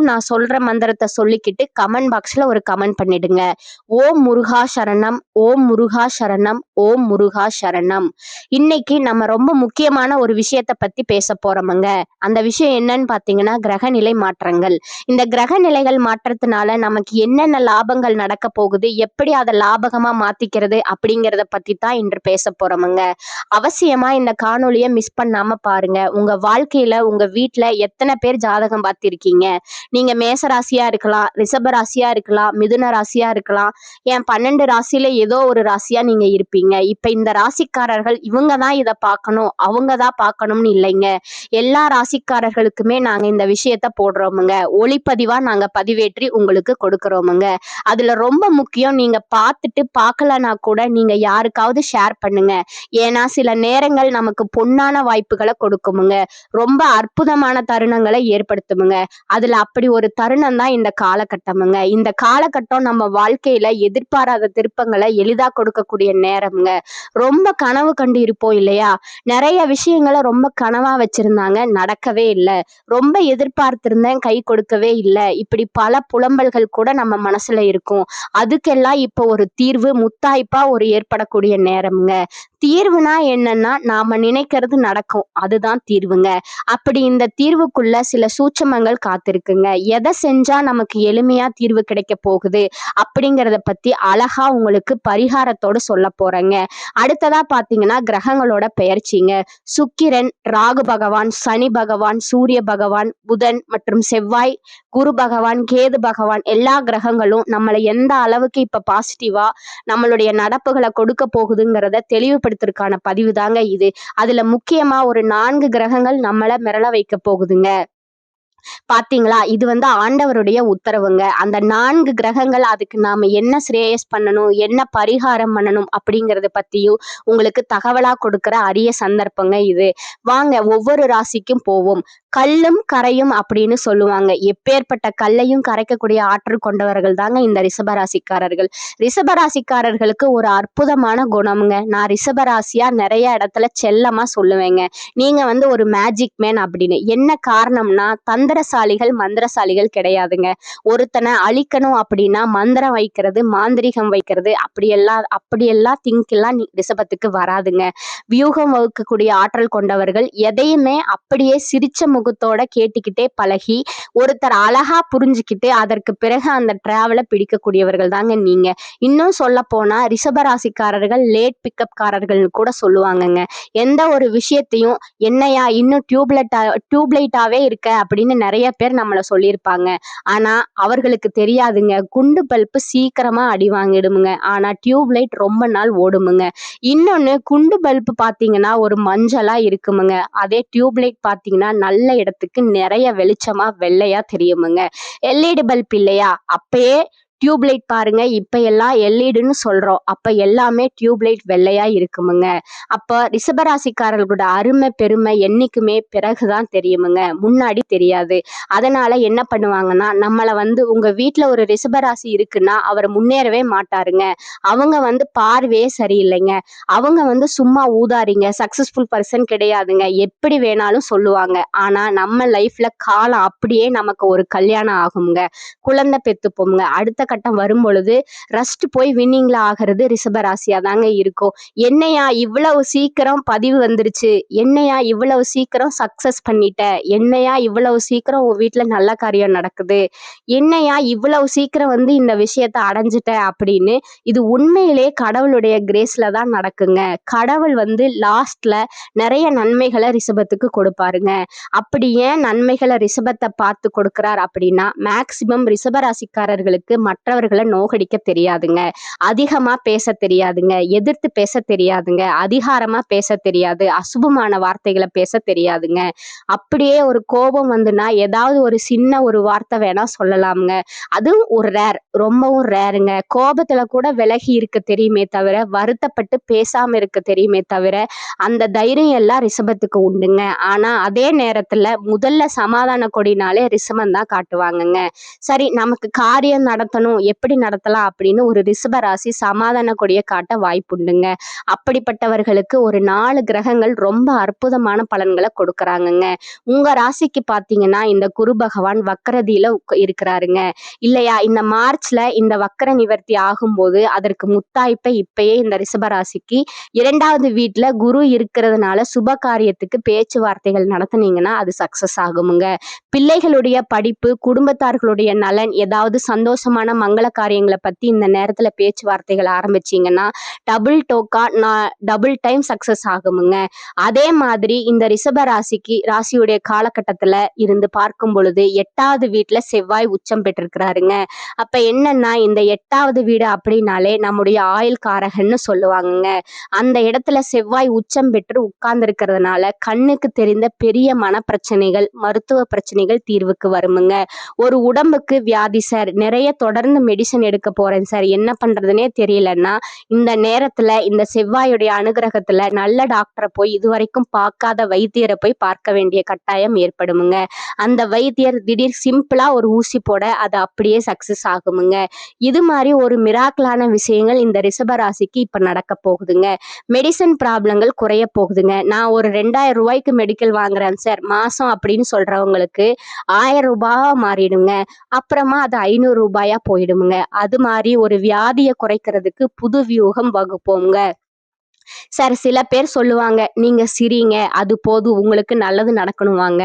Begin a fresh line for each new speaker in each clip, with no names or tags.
நான் சொல்ற மந்திரத்தை சொல்லிக்கிட்டு கமெண்ட் பாக்ஸ்ல ஒரு கமெண்ட் பண்ணிடுங்க. ஓம் முருகா சரணம் ஓம் முருகா சரணம் ஓம் முருகா சரணம். இன்னைக்கு நம்ம ரொம்ப முக்கியமான ஒரு விஷயத்த பத்தி பேச போறோமுங்க. அந்த விஷயம் என்னன்னு பாத்தீங்கன்னா கிரகநிலை மாற்றங்கள். இந்த கிரக நிலைகள் மாற்றத்தினால நமக்கு என்னென்ன லாபங்கள் நடக்க போகுது எப்படி அதை லாபகமா மாத்திக்கிறது அப்படிங்கறத பத்தி தான் இன்று பேச போறோமுங்க. அவசியமா இந்த காணொலியை மிஸ் பண்ணாம பாருங்க. உங்க வாழ்க்கையில உங்க வீட்டுல எத்தனை பேர் ஜாதகம் பார்த்திருக்கீங்க? நீங்க மேச ராசியா இருக்கலாம் ரிஷப ராசியா இருக்கலாம் மிதுன ராசியா இருக்கலாம். ஏன் பன்னெண்டு ராசியில ஏதோ ஒரு ராசியா நீங்க இருப்பீங்க. இப்ப இந்த ராசிக்காரர்கள் இவங்க தான் இதை பார்க்கணும் அவங்க தான் பார்க்கணும்னு இல்லைங்க. எல்லா ராசிக்காரர்களுக்குமே நாங்க இந்த விஷயத்த போடுறோமுங்க. ஒளிப்பதிவா நாங்க பதிவேற்றி உங்களுக்கு கொடுக்குறோமுங்க. அதுல ரொம்ப முக்கியம் நீங்க பார்த்துட்டு பார்க்கலனா கூட நீங்க யாருக்காவது ஷேர் பண்ணுங்க. ஏன்னா சில நேரங்கள் நமக்கு பொன்னான வாய்ப்புகளை கொடுக்குமுங்க. ரொம்ப அற்புதமான தருணங்களை ஏற்படுத்துமுங்க. அதுல அப்படி அப்படி ஒரு தருணம் தான் இந்த காலகட்டமுங்க. இந்த காலகட்டம் நம்ம வாழ்க்கையில எதிர்பாராத திருப்பங்களை எளிதா கொடுக்கக்கூடிய நேரம்ங்க. ரொம்ப கனவு கண்டு இருப்போம் இல்லையா? நிறைய விஷயங்களை ரொம்ப கனவா வச்சிருந்தாங்க. நடக்கவே இல்லை. ரொம்ப எதிர்பார்த்திருந்தேன் கை கொடுக்கவே இல்லை. இப்படி பல புலம்பல்கள் கூட நம்ம மனசுல இருக்கும். அதுக்கெல்லாம் இப்போ ஒரு தீர்வு முத்தாய்ப்பா ஒரு ஏற்படக்கூடிய நேரம்ங்க. தீர்வுனா என்னன்னா நாம நினைக்கிறது நடக்கும். அதுதான் தீர்வுங்க. அப்படி இந்த தீர்வுக்குள்ள சில சூட்சமங்கள் காத்திருக்குங்க. எதை செஞ்சா நமக்கு எளிமையா தீர்வு கிடைக்க போகுது அப்படிங்கிறத பத்தி அழகா உங்களுக்கு பரிகாரத்தோட சொல்ல போறேங்க. அடுத்ததா பாத்தீங்கன்னா கிரகங்களோட பெயர்ச்சிங்க. சுக்கிரன் ராகு பகவான் சனி பகவான் சூரிய பகவான் புதன் மற்றும் செவ்வாய் குரு பகவான் கேது பகவான் எல்லா கிரகங்களும் நம்மளை எந்த அளவுக்கு இப்ப பாசிட்டிவா நம்மளுடைய நடப்புகளை கொடுக்க போகுதுங்கிறத தெளிவுபடுத்துறதுக்கான பதிவு தாங்க இது. அதுல முக்கியமா ஒரு நான்கு கிரகங்கள் நம்மள மிரள வைக்க போகுதுங்க. பாத்தீங்களா? இது வந்து ஆண்டவருடைய உத்தரவுங்க. அந்த நான்கு கிரகங்கள் அதுக்கு நாம என்ன ஸ்ரேயஸ் பண்ணணும்? என்ன பரிகாரம் பண்ணணும்? அப்படிங்கறத பத்தியும் உங்களுக்கு தகவலா கொடுக்கிற அரிய சந்தர்ப்பங்க இது. வாங்க ஒவ்வொரு ராசிக்கும் போவோம். கல்லும் கரையும் அப்படின்னு சொல்லுவாங்க. எப்பேற்பட்ட கல்லையும் கரைக்கக்கூடிய ஆற்றல் கொண்டவர்கள் தாங்க இந்த ரிஷபராசிக்காரர்கள். ரிஷபராசிக்காரர்களுக்கு ஒரு அற்புதமான குணம்ங்க. நான் ரிஷபராசியா நிறைய இடத்துல செல்லமா சொல்லுவேங்க. நீங்க வந்து ஒரு மேஜிக் மேன் அப்படின்னு. என்ன காரணம்னா தந்திரசாலிகள் மந்திரசாலிகள் கிடையாதுங்க. ஒருத்தனை அழிக்கணும் அப்படின்னா மந்திரம் வைக்கிறது மாந்திரிகம் வைக்கிறது அப்படியெல்லாம் அப்படியெல்லாம் திங்க் எல்லாம் ரிஷபத்துக்கு வராதுங்க. வியூகம் வகுக்கக்கூடிய ஆற்றல் கொண்டவர்கள் எதையுமே அப்படியே சிரிச்ச முகத்தோட கேட்டுக்கிட்டே பழகி ஒருத்தர் அழகா புரிஞ்சுக்கிட்டு அதற்கு பிறகு அந்த டிராவலை பிடிக்கக்கூடியவர்கள் தாங்க நீங்க. இன்னும் சொல்ல போனா ரிஷபராசிக்காரர்கள் லேட் பிக்கப் காரர்கள்னு கூட சொல்லுவாங்கங்க. எந்த ஒரு விஷயத்தையும் என்னையா இன்னும் டியூப்லெட்டா டியூப்லைட்டாவே இருக்க? அப்படின்னு நிறைய பேர் நம்மள சொல்லியிருப்பாங்க. ஆனா அவர்களுக்கு தெரியாதுங்க. குண்டு பல்பு சீக்கிரமா அடி வாங்கிடுமுங்க. ஆனா டியூப்லைட் ரொம்ப நாள் ஓடுமுங்க. இன்னொன்னு குண்டு பல்பு பாத்தீங்கன்னா ஒரு மஞ்சளா இருக்குமுங்க. அதே டியூப்லைட் பாத்தீங்கன்னா நல்ல இடத்துக்கு நிறைய வெளிச்சமா வெள்ளையா தெரியுமுங்க. எல்இடி பல்ப் இல்லையா? அப்பயே டியூப் லைட் பாருங்க. இப்ப எல்லாம் எல்இடின்னு சொல்றோம். அப்ப எல்லாமே டியூப் லைட் வெள்ளையா இருக்குமுங்க. அப்ப ரிஷபராசிக்காரர்களோட அருமை பெருமை என்னைக்குமே பிறகுதான் தெரியுமுங்க. முன்னாடி தெரியாது. அதனால என்ன பண்ணுவாங்கன்னா நம்மள வந்து உங்க வீட்டுல ஒரு ரிஷபராசி இருக்குன்னா அவர் முன்னேறவே மாட்டாருங்க. அவங்க வந்து பார்வையே சரியில்லைங்க. அவங்க வந்து சும்மா ஊதாரிங்க. சக்சஸ்ஃபுல் பர்சன் கிடையாதுங்க. எப்படி வேணாலும் சொல்லுவாங்க. ஆனா நம்ம லைஃப்ல காலம் அப்படியே நமக்கு ஒரு கல்யாணம் ஆகுங்க. குழந்தை பெத்துப்போங்க அடுத்த கட்டம் வரும் பொழுது ரஸ்ட் போய் வின்னிங்ல ஆகிறது ரிஷபராசியா தாங்க இருக்கும். என்னையா இவ்வளவு சீக்கிரம் பதிவு வந்துருச்சு? என்னையா இவ்வளவு சீக்கிரம் சக்சஸ் பண்ணிட்ட? என்னையா இவ்வளவு சீக்கிரம் உன் வீட்டுல நல்ல காரியம் நடக்குது? என்னையா இவ்வளவு சீக்கிரம் வந்து இந்த விஷயத்த அடைஞ்சிட்ட? அப்படின்னு இது உண்மையிலே கடவுளுடைய கிரேஸ்ல தான் நடக்குங்க. கடவுள் வந்து லாஸ்ட்ல நிறைய நன்மைகளை ரிஷபத்துக்கு கொடுப்பாருங்க. அப்படி ஏன் நன்மைகளை ரிஷபத்தை பார்த்து கொடுக்கிறார் அப்படின்னா மேக்சிமம் ரிஷபராசிக்காரர்களுக்கு மற்ற மற்றவர்களை நோகடிக்க தெரியாதுங்க. அதிகமா பேச தெரியாதுங்க. எதிர்த்து பேச தெரியாதுங்க. அதிகாரமா பேச தெரியாது. அசுபமான வார்த்தைகளை பேச தெரியாதுங்க. அப்படியே ஒரு கோபம் வந்துன்னா ஏதாவது ஒரு சின்ன ஒரு வார்த்தை வேணா சொல்லலாம்ங்க. அதுவும் ஒரு ரேர் ரொம்பவும் ரேருங்க கோபத்துல கூட விலகி இருக்க தெரியுமே தவிர வருத்தப்பட்டு பேசாம இருக்க தெரியுமே தவிர அந்த தைரியம் எல்லாம் ரிஷபத்துக்கு உண்டுங்க. ஆனா அதே நேரத்துல முதல்ல சமாதான கொடினாலே ரிஷபம் தான் காட்டுவாங்கங்க. சரி நமக்கு காரியம் நடத்தணும் எப்படி நடத்தலாம் அப்படின்னு ஒரு ரிஷப ராசி சமாதான கொடியை காட்ட வாய்ப்புண்டுங்க. அப்படிப்பட்டவர்களுக்கு ஒரு நாலு கிரகங்கள் ரொம்ப அற்புதமான பலன்களை கொடுக்கறாங்கங்க. உங்க ராசிக்கு பாத்தீங்கன்னா இந்த குரு பகவான் வக்கரதியில இருக்கிறாருங்க. இல்லையா இந்த மார்ச்ல இந்த வக்கர நிவர்த்தி ஆகும்போது அதற்கு முத்தாய்ப்பை இப்பயே இந்த ரிஷப ராசிக்கு இரண்டாவது வீட்டுல குரு இருக்கிறதுனால சுப காரியத்துக்கு பேச்சுவார்த்தைகள் நடத்துனீங்கன்னா அது சக்சஸ் ஆகுமுங்க. பிள்ளைகளுடைய படிப்பு குடும்பத்தார்களுடைய நலன் ஏதாவது சந்தோஷமான மங்கள காரியங்களை பத்தி இந்த நேரத்துல பேச்சுவார்த்தைகள் ஆரம்பிச்சீங்கன்னா டபுள் டோக்கா நான் டபுள் டைம் சக்சஸ் ஆகுமுங்க. அதே மாதிரி இந்த ரிஷப ராசிக்கு ராசியுடைய காலகட்டத்துல இருந்து பார்க்கும் பொழுது எட்டாவது வீட்டுல செவ்வாய் உச்சம் பெற்றிருக்கிறாருங்க. அப்ப என்னன்னா இந்த எட்டாவது வீடு அப்படின்னாலே நம்முடைய ஆயுள் காரகன்னு சொல்லுவாங்கங்க. அந்த இடத்துல செவ்வாய் உச்சம் பெற்று உட்கார்ந்து இருக்கிறதுனால கண்ணுக்கு தெரிந்த பெரிய மன பிரச்சனைகள் மருத்துவ பிரச்சனைகள் தீர்வுக்கு வருமுங்க. ஒரு உடம்புக்கு வியாதி சார் நிறைய தொடர் தொடர்ந்து மெடிசன் எடுக்க போறேன் சார் என்ன பண்றதுனே தெரியலன்னா இந்த நேரத்துல இந்த செவ்வாயுடைய அனுகிரகத்துல நல்ல டாக்டரை போய் இதுவரைக்கும் பார்க்காத வைத்தியரை போய் பார்க்க வேண்டிய கட்டாயம் ஏற்படுமுங்க. அந்த வைத்தியர் திடீர் சிம்பிளா ஒரு ஊசி போட அது அப்படியே சக்சஸ் ஆகுமுங்க. இது மாதிரி ஒரு மிராக்கலான விஷயங்கள் இந்த ரிஷபராசிக்கு இப்ப நடக்க போகுதுங்க. மெடிசன் ப்ராப்ளங்கள் குறைய போகுதுங்க. நான் ஒரு ரெண்டாயிரம் ரூபாய்க்கு மெடிக்கல் வாங்குறேன் சார் மாசம் அப்படின்னு சொல்றவங்களுக்கு ஆயிரம் ரூபாயா மாறிடுங்க. அப்புறமா அது ஐநூறு ரூபாயா போயிடுமுங்க. அது மாதிரி ஒரு வியாதியை குறைக்கிறதுக்கு புது வியூகம் வகுப்போங்க சார் சில பேர் சொல்லுவாங்க நீங்க சிரிங்க அது போதும் உங்களுக்கு நல்லது நடக்கணுவாங்க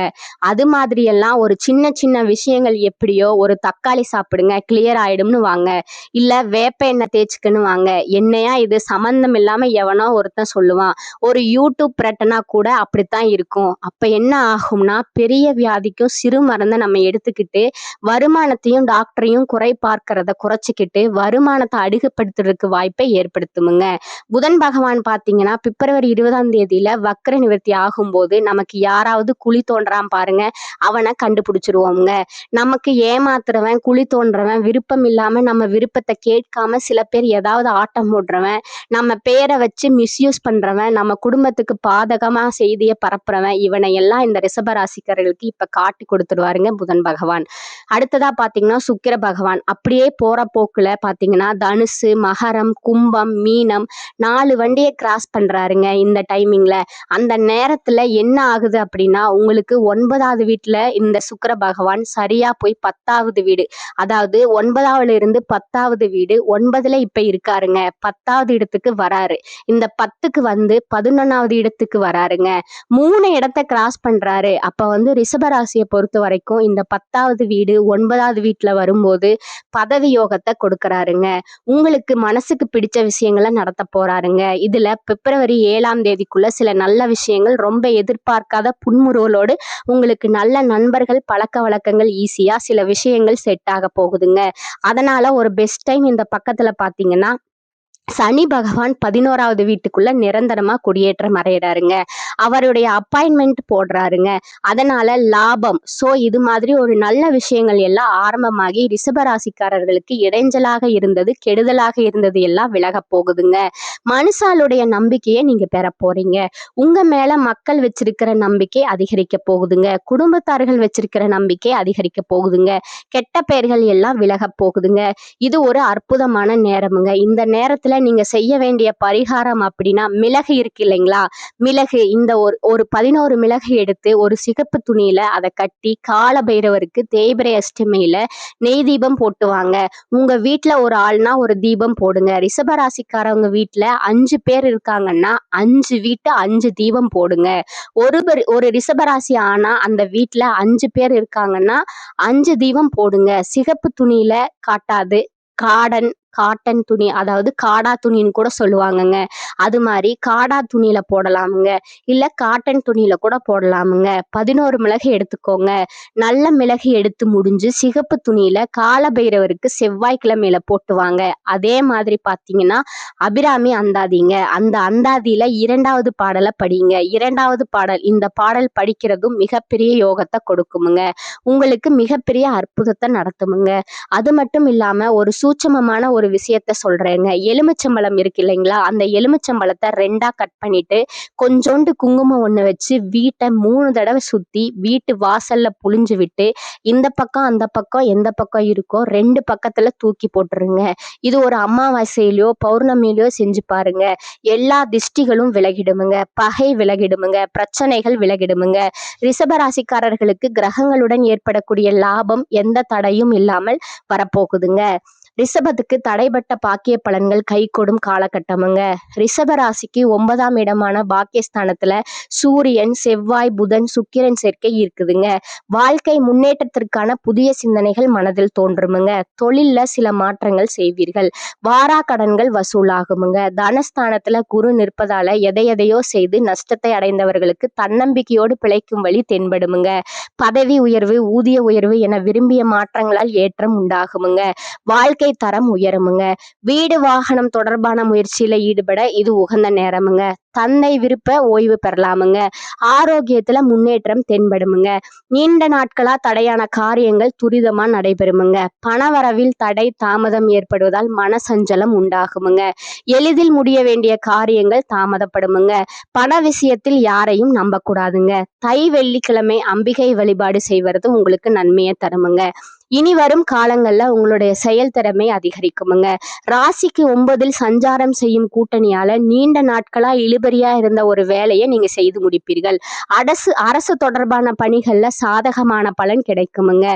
அது மாதிரி எல்லாம் ஒரு சின்ன சின்ன விஷயங்கள் எப்படியோ ஒரு தக்காளி சாப்பிடுங்க கிளியர் ஆயிடும்னு வாங்க இல்ல வேப்ப எண்ணெய் தேய்ச்சிக்கன்னு வாங்க என்னையா இது சம்பந்தம் இல்லாம எவனோ ஒருத்தன் சொல்லுவான். ஒரு யூடியூப் பிரட்டனா கூட அப்படித்தான் இருக்கும். அப்ப என்ன ஆகும்னா பெரிய வியாதிக்கும் சிறு மருந்தை நம்ம எடுத்துக்கிட்டு வருமானத்தையும் டாக்டரையும் குறை பார்க்கறத குறைச்சிக்கிட்டு வருமானத்தை அதிகப்படுத்துறதுக்கு வாய்ப்பை ஏற்படுத்துமுங்க. புதன் பகவான் பார்த்தீங்கன்னா பிப்ரவரி இருபதாம் தேதியில் வக்கர நிவர்த்தி ஆகும்போது நமக்கு யாராவது குழி தோன்றான் பாருங்க அவனை கண்டுபிடிச்சிருவோங்க நமக்கு ஏமாத்துறவன் குழி தோன்றவன் விருப்பம் இல்லாம நம்ம விருப்பத்தை கேட்காம சில பேர் ஏதாவது ஆட்டம் போடுறவன் நம்ம பேரை வச்சு மிஸ்யூஸ் பண்றவன் நம்ம குடும்பத்துக்கு பாதகமா செய்தியை பரப்புறவன் இவனை எல்லாம் இந்த ரிஷபராசிக்காரர்களுக்கு இப்ப காட்டி கொடுத்துருவாருங்க புதன் பகவான். அடுத்ததா பாத்தீங்கன்னா சுக்கிர பகவான். அப்படியே போற போக்குல பாத்தீங்கன்னா தனுசு மகரம் கும்பம் மீனம் நாலு வண்டியை கிராஸ் பண்றாருங்க இந்த டைமிங்ல அந்த நேரத்துல என்ன ஆகுது அப்படின்னா உங்களுக்கு ஒன்பதாவது வீட்டுல இந்த சுக்கர பகவான் சரியா போய் பத்தாவது வீடு அதாவது ஒன்பதாவதுல இருந்து பத்தாவது வீடு ஒன்பதுல இப்ப இருக்காருங்க. பத்தாவது இடத்துக்கு வராரு. இந்த பத்துக்கு வந்து பதினொன்னாவது இடத்துக்கு வராருங்க. மூணு இடத்த கிராஸ் பண்றாரு. அப்ப வந்து ரிஷபராசியை பொறுத்த வரைக்கும் இந்த பத்தாவது வீடு ஒன்பதாவது வீட்டுல வரும்போது பதவி யோகத்தை கொடுக்கறாருங்க. உங்களுக்கு மனசுக்கு பிடிச்ச விஷயங்களை நடத்த போறாருங்க. இதுல பிப்ரவரி ஏழாம் தேதிக்குள்ள சில நல்ல விஷயங்கள் ரொம்ப எதிர்பார்க்காத புன்முறுவலோடு உங்களுக்கு நல்ல நண்பர்கள் பழக்க வழக்கங்கள் ஈஸியா சில விஷயங்கள் செட் ஆக போகுதுங்க. அதனால ஒரு பெஸ்ட் டைம் இந்த பக்கத்துல பாத்தீங்கன்னா சனி பகவான் பதினோராவது வீட்டுக்குள்ள நிரந்தரமா குடியேற்றம் அடைகிறாருங்க அவருடைய அப்பாயின்மெண்ட் போடுறாருங்க. அதனால லாபம். சோ இது மாதிரி ஒரு நல்ல விஷயங்கள் எல்லாம் ஆரம்பமாகி ரிஷபராசிக்காரர்களுக்கு இடைஞ்சலாக இருந்தது கெடுதலாக இருந்தது எல்லாம் விலக போகுதுங்க. மனுஷாலுடைய நம்பிக்கையை நீங்க பெற போறீங்க. உங்க மேல மக்கள் வச்சிருக்கிற நம்பிக்கை அதிகரிக்க போகுதுங்க. குடும்பத்தார்கள் வச்சிருக்கிற நம்பிக்கை அதிகரிக்க போகுதுங்க. கெட்ட பெயர்கள் எல்லாம் விலக போகுதுங்க. இது ஒரு அற்புதமான நேரமுங்க. இந்த நேரத்துல நீங்க செய்ய வேண்டிய பரிகாரம் அப்படின்னா மிளகு இருக்கு இல்லைங்களா? மிளகு இந்த ஒரு ஒரு பதினோரு மிளகு எடுத்து ஒரு சிகப்பு துணியில அதை கட்டி கால பைரவருக்கு தேய்பிரை அஷ்டமியில நெய் தீபம் போட்டு வாங்க உங்க வீட்ல ஒரு ஆள்னா ஒரு தீபம் போடுங்க. ரிஷபராசிக்காரவங்க வீட்டில் அஞ்சு பேர் இருக்காங்கன்னா அஞ்சு வீட்டு அஞ்சு தீபம் போடுங்க. ஒரு ஒரு ரிஷபராசி ஆனா அந்த வீட்டில் அஞ்சு பேர் இருக்காங்கன்னா அஞ்சு தீபம் போடுங்க. சிகப்பு துணியில காட்டாது. காடன் காட்டன் துணி அதாவது காடா துணின்னு கூட சொல்லுவாங்கங்க. அது மாதிரி காடா துணியில போடலாமுங்க. இல்ல காட்டன் துணியில கூட போடலாமுங்க. பதினோரு மிளகு எடுத்துக்கோங்க. நல்ல மிளகு எடுத்து முடிஞ்சு சிகப்பு துணியில காலபைரவருக்கு செவ்வாய்க்கிழமையில போட்டுவாங்க அதே மாதிரி பார்த்தீங்கன்னா அபிராமி அந்தாதிங்க. அந்த அந்தாதியில இரண்டாவது பாடலை படிங்க. இரண்டாவது பாடல் இந்த பாடல் படிக்கிறதும் மிகப்பெரிய யோகத்தை கொடுக்குமுங்க. உங்களுக்கு மிகப்பெரிய அற்புதத்தை நடத்துமுங்க. அது மட்டும் இல்லாம ஒரு சூட்சமமான ஒரு விஷயத்த சொல்றேங்க. எலுமிச்சம்பழம் இருக்கு இல்லைங்களா? அந்த எலுமிச்சம்பழத்தை ரெண்டா கட் பண்ணிட்டு கொஞ்சோண்டு குங்குமம் ஒன்று வச்சு வீட்டை மூணு தடவை சுத்தி வீட்டு வாசல்ல புழிஞ்சு விட்டு இந்த பக்கம் அந்த பக்கம் எந்த பக்கம் இருக்கோ ரெண்டு பக்கத்துல தூக்கி போட்டுருங்க. இது ஒரு அமாவாசையிலயோ பௌர்ணமியிலயோ செஞ்சு பாருங்க. எல்லா திஷ்டிகளும் விலகிடுமுங்க. பகை விலகிடுமுங்க. பிரச்சனைகள் விலகிடுமுங்க. ரிஷபராசிக்காரர்களுக்கு கிரகங்களுடன் ஏற்படக்கூடிய லாபம் எந்த தடையும் இல்லாமல் வரப்போகுதுங்க. ரிஷபத்துக்கு தடைப்பட்ட பாக்கிய பலன்கள் கைகூடும் காலகட்டமுங்க. ரிஷப ராசிக்கு ஒன்பதாம் இடமான பாக்கியஸ்தானத்துல சூரியன் செவ்வாய் புதன் சுக்கிரன் சேர்க்கை இருக்குதுங்க. வாழ்க்கை முன்னேற்றத்திற்கான புதிய சிந்தனைகள் மனதில் தோன்றுமுங்க. தொழில்ல சில மாற்றங்கள் செய்வீர்கள். வாரா கடன்கள் வசூலாகுமுங்க. தனஸ்தானத்துல குரு நிற்பதால எதை எதையோ செய்து நஷ்டத்தை அடைந்தவர்களுக்கு தன்னம்பிக்கையோடு பிழைக்கும் வழி தென்படுமுங்க. பதவி உயர்வு ஊதிய உயர்வு என விரும்பிய மாற்றங்களால் ஏற்றம் உண்டாகுமுங்க. வாழ்க்கை தரம் உயருமுங்க. வீடு வாகனம் தொடர்பான முயற்சியில ஈடுபட இது உகந்த நேரமுங்க. தந்தை விருப்ப ஓய்வு பெறலாமுங்க. ஆரோக்கியத்துல முன்னேற்றம் தென்படுமுங்க. நீண்ட நாட்களா தடையான காரியங்கள் துரிதமா நடைபெறுமுங்க. பணவரவில் தடை தாமதம் ஏற்படுவதால் மனசஞ்சலம் உண்டாகுமுங்க. எளிதில் முடிய வேண்டிய காரியங்கள் தாமதப்படுமுங்க. பண விஷயத்தில் யாரையும் நம்பக்கூடாதுங்க. தை வெள்ளிக்கிழமை அம்பிகை வழிபாடு செய்வது உங்களுக்கு நன்மையை தருமுங்க. இனி வரும் காலங்கள்ல உங்களுடைய செயல்திறமை அதிகரிக்குமுங்க. ராசிக்கு ஒன்பதில் சஞ்சாரம் செய்யும் கூட்டணியால நீண்ட நாட்களா இழுபறியா இருந்த ஒரு வேலையை நீங்க செய்து முடிப்பீர்கள். அரசு அரசு தொடர்பான பணிகள்ல சாதகமான பலன் கிடைக்குமுங்க.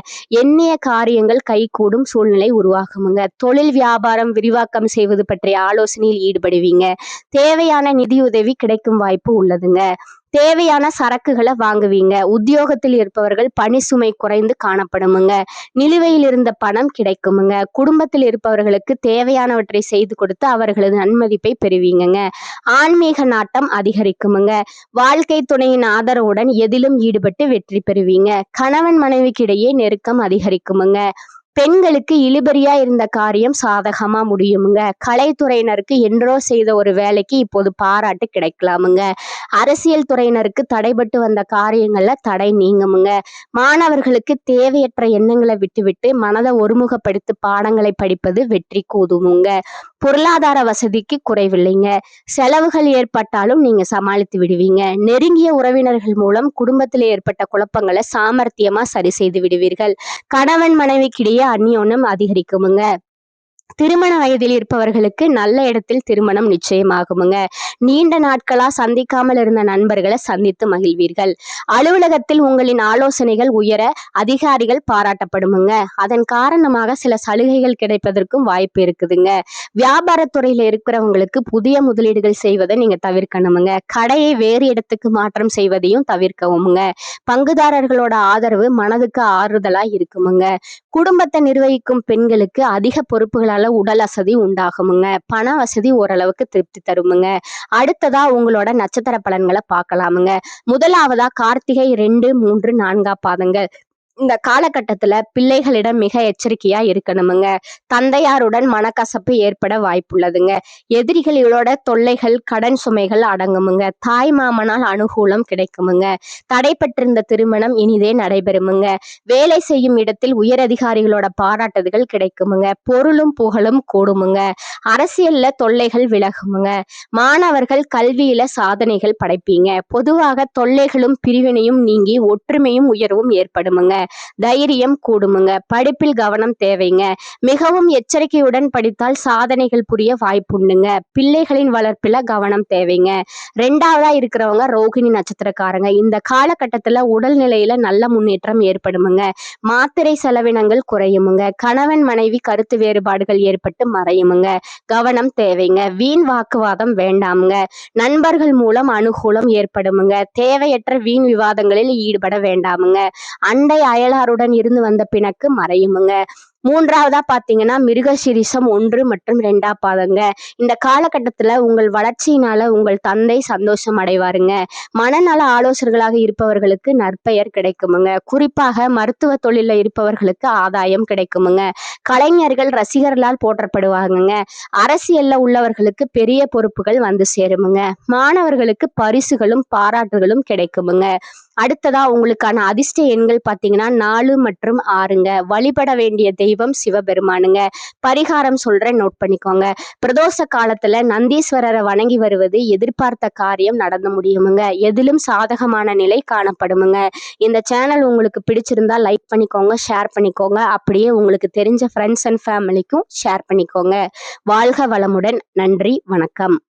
எண்ணிய காரியங்கள் கைகூடும் சூழ்நிலை உருவாகுமுங்க. தொழில் வியாபாரம் விரிவாக்கம் செய்வது பற்றிய ஆலோசனையில் ஈடுபடுவீங்க. தேவையான நிதியுதவி கிடைக்கும் வாய்ப்பு உள்ளதுங்க. தேவையான சரக்குகளை வாங்குவீங்க. உத்தியோகத்தில் இருப்பவர்கள் பணி சுமை குறைந்து காணப்படுமுங்க. நிலுவையில் இருந்த பணம் கிடைக்குமுங்க. குடும்பத்தில் இருப்பவர்களுக்கு தேவையானவற்றை செய்து கொடுத்து அவர்களது நன்மதிப்பை பெறுவீங்கங்க. ஆன்மீக நாட்டம் அதிகரிக்குமுங்க. வாழ்க்கை துணையின் ஆதரவுடன் எதிலும் ஈடுபட்டு வெற்றி பெறுவீங்க. கணவன் மனைவிக்கிடையே நெருக்கம் அதிகரிக்குமுங்க. பெண்களுக்கு இழுபறியா இருந்த காரியம் சாதகமா முடியுமுங்க. கலைத்துறையினருக்கு என்றோ செய்த ஒரு வேலைக்கு இப்போது பாராட்டு கிடைக்கலாமுங்க. அரசியல் துறையினருக்கு தடைபட்டு வந்த காரியங்கள்ல தடை நீங்குமுங்க. மாணவர்களுக்கு தேவையற்ற எண்ணங்களை விட்டுவிட்டு மனதை ஒருமுகப்படுத்தி பாடங்களை படிப்பது வெற்றி கூதுமுங்க. பொருளாதார வசதிக்கு குறைவில்லைங்க. செலவுகள் ஏற்பட்டாலும் நீங்க சமாளித்து விடுவீங்க. நெருங்கிய உறவினர்கள் மூலம் குடும்பத்தில் ஏற்பட்ட குழப்பங்களை சாமர்த்தியமா சரி செய்து விடுவீர்கள். கணவன் மனைவிக்கிடையே அந்நியோன்னம் அதிகரிக்குமுங்க. திருமண வயதில் இருப்பவர்களுக்கு நல்ல இடத்தில் திருமணம் நிச்சயமாகுமுங்க. நீண்ட நாட்களா சந்திக்காமல் இருந்த நண்பர்களை சந்தித்து மகிழ்வீர்கள். அலுவலகத்தில் உங்களின் ஆலோசனைகள் உயர அதிகாரிகள் பாராட்டப்படுமுங்க. அதன் காரணமாக சில சலுகைகள் கிடைப்பதற்கும் வாய்ப்பு இருக்குதுங்க. வியாபாரத்துறையில இருக்கிறவங்களுக்கு புதிய முதலீடுகள் செய்வதை நீங்க தவிர்க்கணுமுங்க. கடையை வேறு இடத்துக்கு மாற்றம் செய்வதையும் தவிர்க்கவுமுங்க. பங்குதாரர்களோட ஆதரவு மனதுக்கு ஆறுதலா இருக்குமுங்க. குடும்பத்தை நிர்வகிக்கும் பெண்களுக்கு அதிக பொறுப்புகளால் உடல் அசதி உண்டாகுமுங்க. பண வசதி ஓரளவுக்கு திருப்தி தருமுங்க. அடுத்ததா உங்களோட நட்சத்திர பலன்களை பார்க்கலாமுங்க முதலாவதா கார்த்திகை ரெண்டு மூன்று நான்கா பாதங்கள். இந்த காலகட்டத்துல பிள்ளைகளிடம் மிக எச்சரிக்கையா இருக்கணுமுங்க. தந்தையாருடன் மனக்கசப்பு ஏற்பட வாய்ப்புள்ளதுங்க. எதிரிகளோட தொல்லைகள் கடன் சுமைகள் அடங்குமுங்க. தாய் மாமனால் அனுகூலம் கிடைக்குமுங்க. தடைப்பட்டிருந்த திருமணம் இனிதே நடைபெறுமுங்க. வேலை செய்யும் இடத்தில் உயர் அதிகாரிகளோட பாராட்டுதல்கள் கிடைக்குமுங்க. பொருளும் புகழும் கூடுமுங்க. அரசியல்ல தொல்லைகள் விலகுமுங்க. மாணவர்கள் கல்வியில சாதனைகள் படைப்பீங்க. பொதுவாக தொல்லைகளும் பிரிவினையும் நீங்கி ஒற்றுமையும் உயர்வும் ஏற்படுமுங்க. தைரியம் கூடுமுங்க. படிப்பில் கவனம் தேவைங்க. மிகவும் எச்சரிக்கையுடன் படித்தால் சாதனைகள் புரிய வாய்ப்புண்டுங்க. பிள்ளைகளின் வளர்ப்பில் கவனம் தேவைங்க. ரெண்டாவதா இருக்கிறவங்க ரோகிணி நட்சத்திரக்காரங்க. இந்த காலகட்டத்தில் உடல்நிலையில நல்ல முன்னேற்றம் ஏற்படுமுங்க. மாத்திரை செலவினங்கள் குறையுமுங்க. கணவன் மனைவி கருத்து வேறுபாடுகள் ஏற்பட்டு மறையுமுங்க. கவனம் தேவைங்க. வீண் வாக்குவாதம் வேண்டாமுங்க. நண்பர்கள் மூலம் அனுகூலம் ஏற்படுமுங்க. தேவையற்ற வீண் விவாதங்களில் ஈடுபட வேண்டாமுங்க. அண்டை அயலாருடன் இருந்து வந்த பிணக்கு மறையுமுங்க. மூன்றாவதா பாத்தீங்கன்னா மிருகசிரிசம் ஒன்று மற்றும் ரெண்டா பாதங்க. இந்த காலகட்டத்துல உங்கள் வளர்ச்சியினால உங்கள் தந்தை சந்தோஷம் அடைவாருங்க. மனநல ஆலோசகர்களாக இருப்பவர்களுக்கு நற்பெயர் கிடைக்குமுங்க. குறிப்பாக மருத்துவ தொழில இருப்பவர்களுக்கு ஆதாயம் கிடைக்குமுங்க. கலைஞர்கள் ரசிகர்களால் போற்றப்படுவாங்கங்க. அரசியல்ல உள்ளவர்களுக்கு பெரிய பொறுப்புகள் வந்து சேருமுங்க. மாணவர்களுக்கு பரிசுகளும் பாராட்டுகளும் கிடைக்குமுங்க. அடுத்ததா உங்களுக்கான அதிர்ஷ்ட எண்கள் பார்த்தீங்கன்னா நாலு மற்றும் ஆறுங்க. வழிபட வேண்டிய தெய்வம் சிவபெருமானுங்க. பரிகாரம் சொல்றேன் நோட் பண்ணிக்கோங்க. பிரதோஷ காலத்துல நந்தீஸ்வரரை வணங்கி வருவது எதிர்பார்த்த காரியம் நடந்து முடியுமுங்க. எதிலும் சாதகமான நிலை காணப்படுமுங்க. இந்த சேனல் உங்களுக்கு பிடிச்சிருந்தா லைக் பண்ணிக்கோங்க ஷேர் பண்ணிக்கோங்க. அப்படியே உங்களுக்கு தெரிஞ்ச ஃப்ரெண்ட்ஸ் அண்ட் ஃபேமிலிக்கும் ஷேர் பண்ணிக்கோங்க. வாழ்க வளமுடன். நன்றி வணக்கம்.